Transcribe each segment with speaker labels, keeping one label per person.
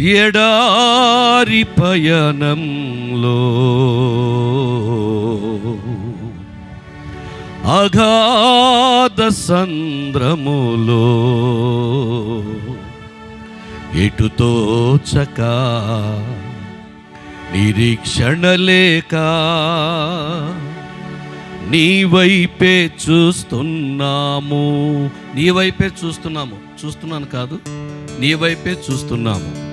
Speaker 1: ఎడారి పయనంలో అగాధ సంద్రములో ఎటుతో చక నిరీక్షణ లేక నీ వైపే చూస్తున్నాము. నీ వైపే చూస్తున్నాము. చూస్తున్నాను కాదు. నీ వైపే చూస్తున్నాము.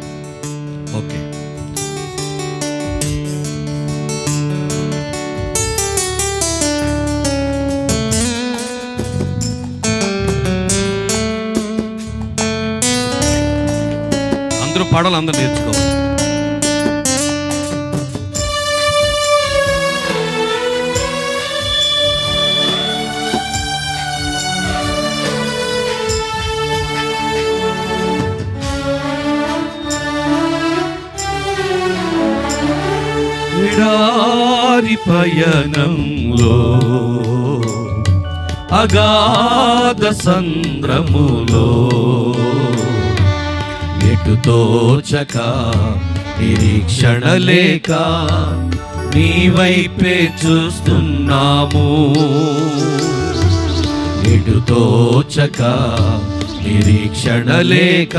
Speaker 1: ఓకే. అందరూ పాడాలి అందరూ నేర్చుకోవాలి. విడారి పయనంలో అగాధ సంద్రములో ఎటు తోచక నిరీక్షణ లేక నీ వైపే చూస్తున్నాము. ఎటు తోచక నిరీక్షణ లేక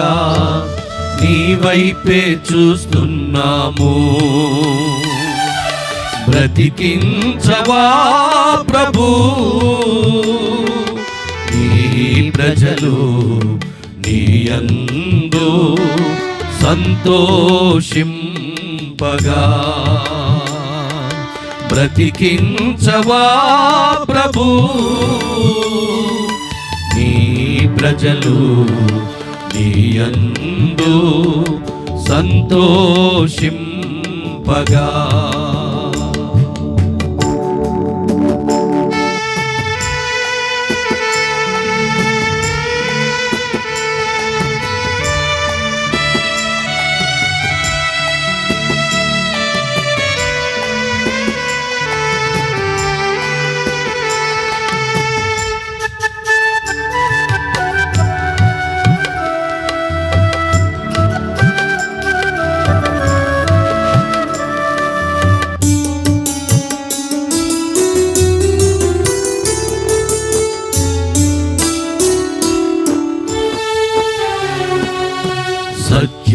Speaker 1: నీ వైపే చూస్తున్నాము. బ్రతికించవా ప్రభు? నీ ప్రజలు నీ అందు సంతోషింపగా. బ్రతికించవా ప్రభు? నీ ప్రజలు నీ అందు సంతోషింపగా.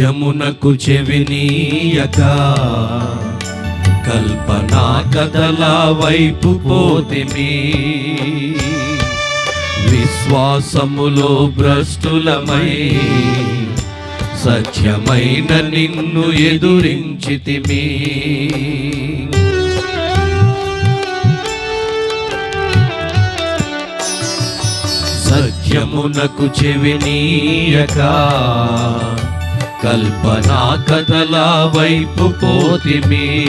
Speaker 1: సత్యమునకు చెవినీయక. కల్పనా కథల వైపు పోతిమి విశ్వాసములో భ్రష్టులమై సత్యమైన నిన్ను ఎదురించితిమి సత్యమునకు చెవినీయక. కల్పనా కథల వైపు పోతిమి.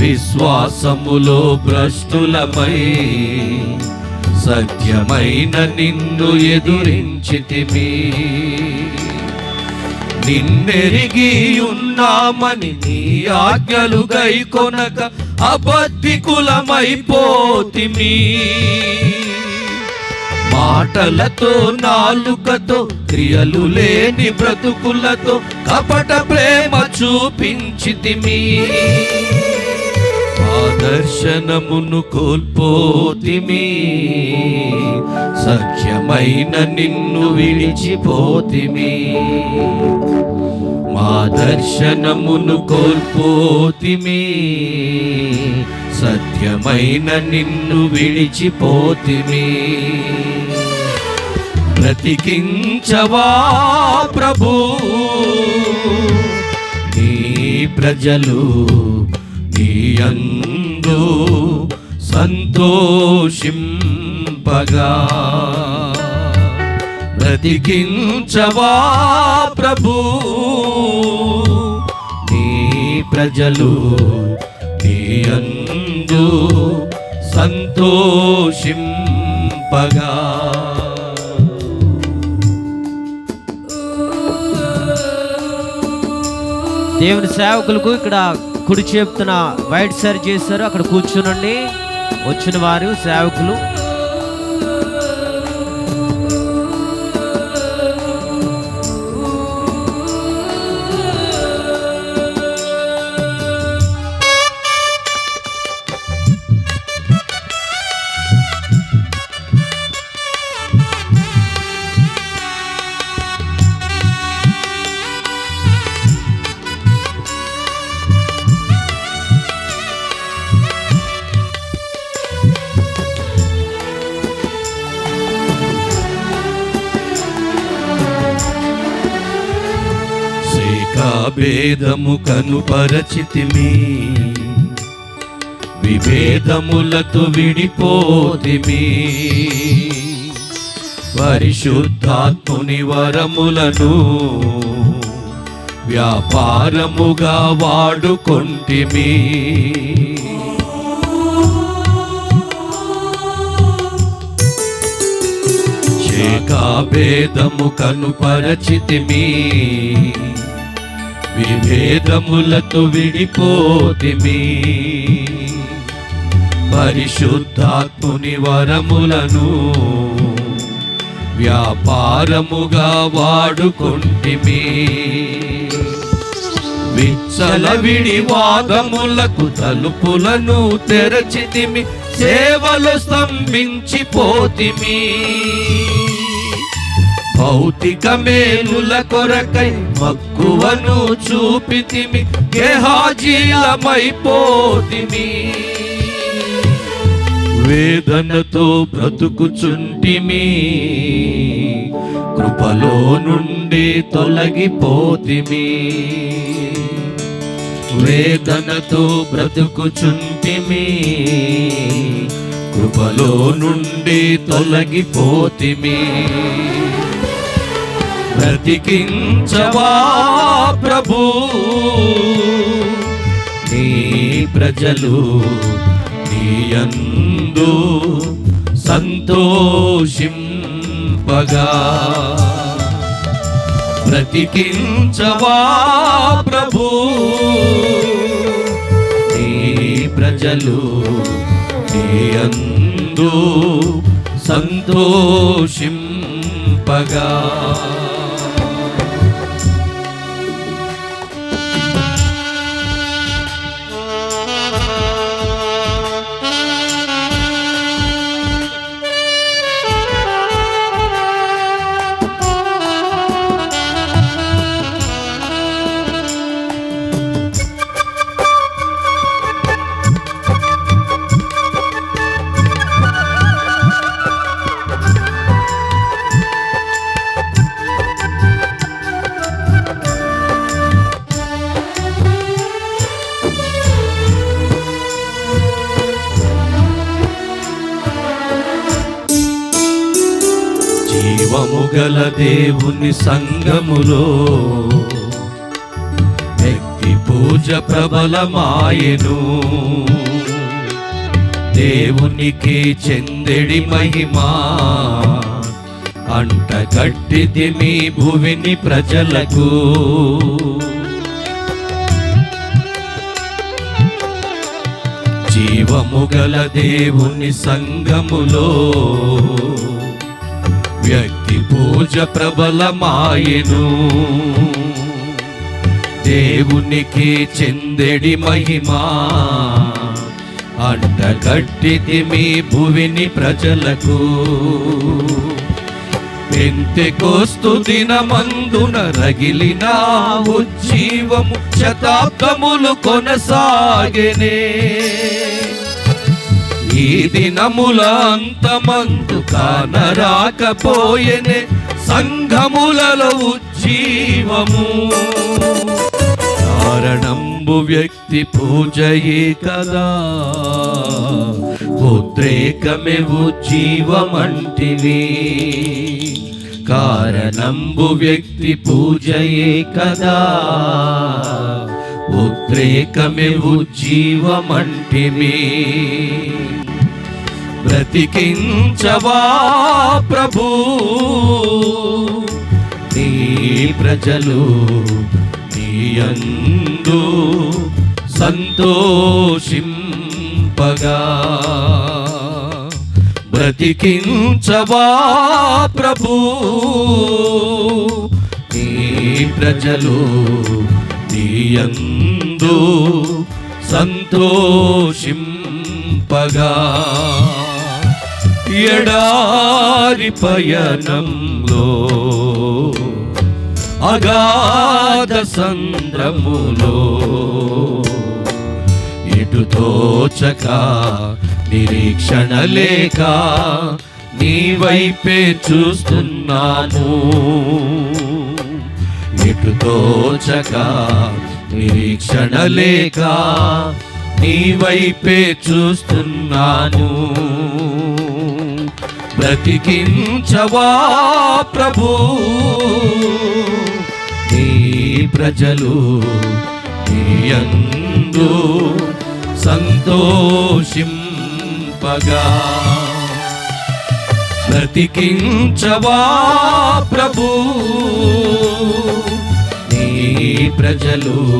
Speaker 1: విశ్వాసములో భ్రష్టులపై సత్యమైన నిన్ను ఎదురించితిమి. నిన్నెరిగి ఉన్నామని నీ ఆజ్ఞలు గైకొనక అబద్ధికులమైపోతిమి. మాటలతో నాలుకతో క్రియలు లేని బ్రతుకులతో కపట ప్రేమ చూపించితిమి. ఆదర్శనమును కోల్పోతిమి. సఖ్యమైన నిన్ను విడిచిపోతిమి. మా దర్శనమును కోల్పోతిమి. సత్యమైన నిన్ను విడిచిపోతిమి. బ్రతికించవా ప్రభు? నీ ప్రజలు నీ అందు సంతోషింపగా. బ్రతికించవా ప్రభు? నీ ప్రజలు నీ అందు సంతోషింపగా.
Speaker 2: దేవుని సేవకులకు ఇక్కడ కుడి చేపుతున్న వైట్ సరి చేశారు. అక్కడ కూర్చునండి. వచ్చిన వారు సేవకులు.
Speaker 1: భేదము కనుపరచితిమి. విభేదములతో విడిపోతిమి. పరిశుద్ధాత్ముని వరములను వ్యాపారముగా వాడుకొంటిమి. భేదము కనుపరచితిమి. విభేదములతో విడిపోతిమి పరిశుద్ధాత్ముని వరములను వ్యాపారముగా వాడుకుంటిమి విచ్చలవిడి వాదములకు తలుపులను తెరచితిమి సేవలు స్తంభించిపోతిమి. భౌతిక మేలుల కొరకై మక్కువను చూపితిమి గేహాజీలమైపోతిమి వేదనతో బ్రతుకుచుంటిమి కృపలో నుండి తొలగిపోతిమి. వేదనతో బ్రతుకుచుంటిమి కృపలో నుండి తొలగిపోతిమి. బ్రతికించవా ప్రభు? నీ ప్రజలు నీయందు సంతోషింపగా. బ్రతికించవా ప్రభు? నీ ప్రజలు నీయందు సంతోషింపగా. జీవము దేవుని సంగములో. వ్యక్తి పూజ ప్రబలమాయెను దేవునికి చెందెడి మహిమా. అంటగట్టిది మీ భువిని ప్రజలకు. జీవము గల దేవుని సంగములో. వ్యక్తి పూజ ప్రబలమాయను దేవునికి చెందెడి మహిమా. అంటగట్టిది మీ భువిని ప్రజలకు. పెంతెకోస్తు దినమందున రగిలిన ఉజ్జీవము శతాబ్దములు కొనసాగనే. ఈ దినముల అంతమందు కానరాకపోయెనే సంఘములలో ఉజ్జీవము. కారణంబు వ్యక్తి పూజయే కదా. ఉద్రేకమే ఉజ్జీవమంటివి కారణంబు వ్యక్తి పూజయే కదా. ఉద్రేకమే ఉజ్జీవమంటిమి బ్రతికించవా ప్రభు? నీ ప్రజలు నీయందు సంతోషింపగా. బ్రతికించవా ప్రభు? నీ ప్రజలు నీయందు సంతోషింపగా. ఎడారి పయనంలో అగాధ సంద్రములో ఇటు తోచక నిరీక్షణ లేక నీ వైపే చూస్తున్నాను. ఎటు తోచక నిరీక్షణ లేక నీ వైపే చూస్తున్నాను. బ్రతికించవా ప్రభు? నీ ప్రజలు నీ సంతోషింపగా. బ్రతికించవా ప్రభు? నీ ప్రజలు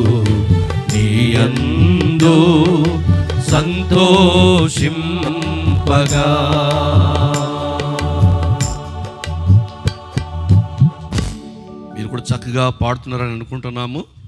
Speaker 1: నీ అందు సంతోషింపగా. చక్కగా పాడుతున్నారని అనుకుంటున్నాము.